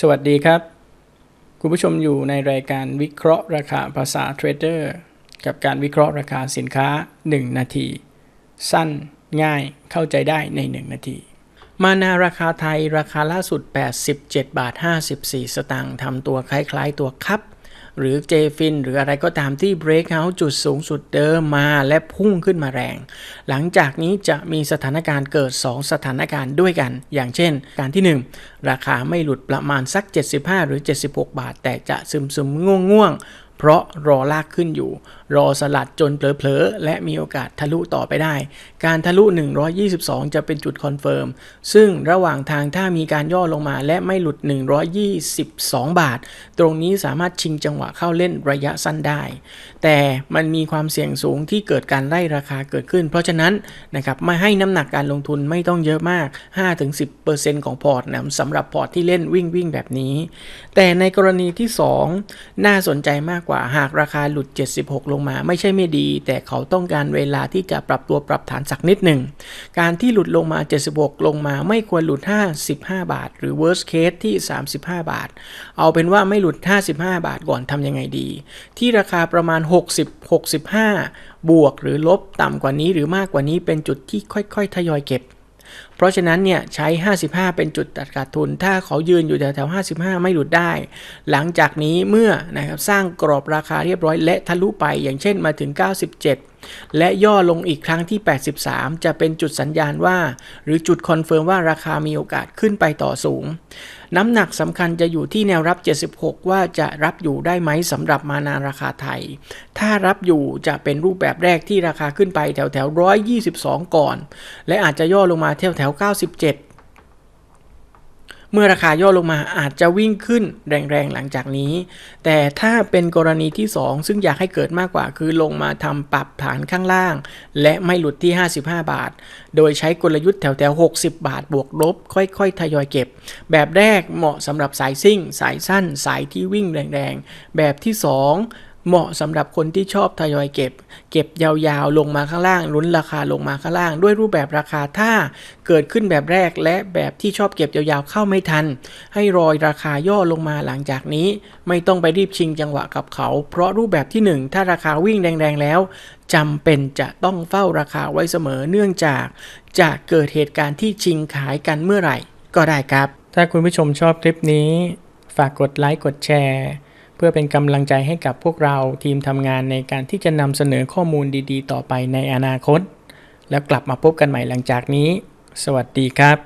สวัสดีครับ คุณผู้ชมอยู่ในรายการวิเคราะห์ราคาภาษาเทรดเดอร์กับการวิเคราะห์ราคาสินค้า 1 นาที สั้นง่ายเข้าใจได้ใน 1 นาที มานาราคาไทยราคาล่าสุด 87 บาท 54 สตางค์ทำตัวคล้ายๆตัวครับ หรือเจฟินหรืออะไรก็ตามที่ breakout จุดสูงสุดเดิมมาและพุ่งขึ้นมาแรง หลังจากนี้จะมีสถานการณ์เกิด 2 สถานการณ์ด้วยกัน อย่างเช่น การที่ 1 ราคาไม่หลุดประมาณสัก 75 หรือ 76 บาท แต่จะซึมซึมง่วงง่วง เพราะรอลากขึ้นอยู่ รอสลัดจนเผลอๆ และมีโอกาสทะลุต่อไปได้ การทะลุ 122 จะเป็นจุดคอนเฟิร์ม ซึ่งระหว่างทางถ้ามีการย่อลงมาและไม่หลุด 122 บาท ตรงนี้สามารถชิงจังหวะเข้าเล่นระยะสั้นได้ แต่มันมีความเสี่ยงสูงที่เกิดการไล่ราคาเกิดขึ้น เพราะฉะนั้นนะครับไม่ให้น้ำหนักการลงทุนไม่ต้องเยอะมาก 5-10%ของพอร์ตนะสำหรับพอร์ตที่เล่นวิ่งวิ่งแบบนี้ แต่ในกรณีที่ 2 น่าสนใจมากกว่าหากราคาหลุด 76 ลงมาไม่ใช่ไม่ดี แต่เขาต้องการเวลาที่จะปรับตัวปรับฐานสักนิดหนึ่ง การที่หลุดลงมา 76 ลงมาไม่ควรหลุด 55 บาท หรือ worst case ที่ 35 บาท เอาเป็นว่าไม่หลุด 55 บาทก่อนทำยังไงดี ที่ราคาประมาณ 60 65 บวกหรือลบต่ำกว่านี้หรือมากกว่านี้เป็นจุดที่ค่อยๆ ทยอยเก็บ เพราะฉะนั้นเนี่ยใช้ 55 เป็นจุดตัดขาดทุน ถ้าเขายืนอยู่แถวๆ55 ไม่หลุดได้ หลังจากนี้เมื่อนะครับสร้างกรอบราคาเรียบร้อยและทะลุไปอย่างเช่นมาถึง 97 และย่อลงอีกครั้งที่ 83 จะเป็นจุดสัญญาณว่า หรือจุดคอนเฟิร์มว่าราคามีโอกาสขึ้นไปต่อสูง น้ำหนักสำคัญจะอยู่ที่แนวรับ 76 ว่าจะรับอยู่ได้ไหมสำหรับมานาราคาไทย ถ้ารับอยู่จะเป็นรูปแบบแรกที่ราคาขึ้นไปแถวแถว122 ก่อน และอาจจะย่อลงมาแถวแถว97 เมื่อราคาย่อลงมาอาจจะวิ่งขึ้นแรงๆหลังจากนี้ แต่ถ้าเป็นกรณีที่ 2 ซึ่งอยากให้เกิดมากกว่า คือลงมาทำปรับฐานข้างล่าง และไม่หลุดที่ 55 บาท โดยใช้กลยุทธ์แถวๆ 60 บาทบวกลบ ค่อยๆ ทยอยเก็บ แบบแรกเหมาะสำหรับสายซิ่ง สายสั้น สายที่วิ่งแรงๆ แบบที่ 2 เหมาะสำหรับคนที่ชอบทยอยเก็บ เก็บยาวๆ ลงมาข้างล่างลุ้นราคาลงมาข้างล่าง ด้วยรูปแบบราคาถ้าเกิดขึ้นแบบแรกและแบบที่ชอบเก็บยาวๆเข้าไม่ทัน ให้รอยราคาย่อลงมาหลังจากนี้ ไม่ต้องไปรีบชิงจังหวะกับเขา เพราะรูปแบบที่ 1 ถ้าราคาวิ่งแรงๆแล้วจำเป็นจะต้องเฝ้าราคาไว้เสมอเนื่องจากจะเกิดเหตุการณ์ที่ชิงขายกันเมื่อไหร่ ก็ได้ครับ ถ้าคุณผู้ชมชอบคลิปนี้ ฝากกดไลค์กดแชร์ พื่อเป็นกำลังใจให้กับพวกเราทีมทำงานในการที่จะนำเสนอข้อมูลดี ๆ ต่อไปในอนาคต แล้วกลับมาพบกันใหม่หลังจากนี้ สวัสดีครับ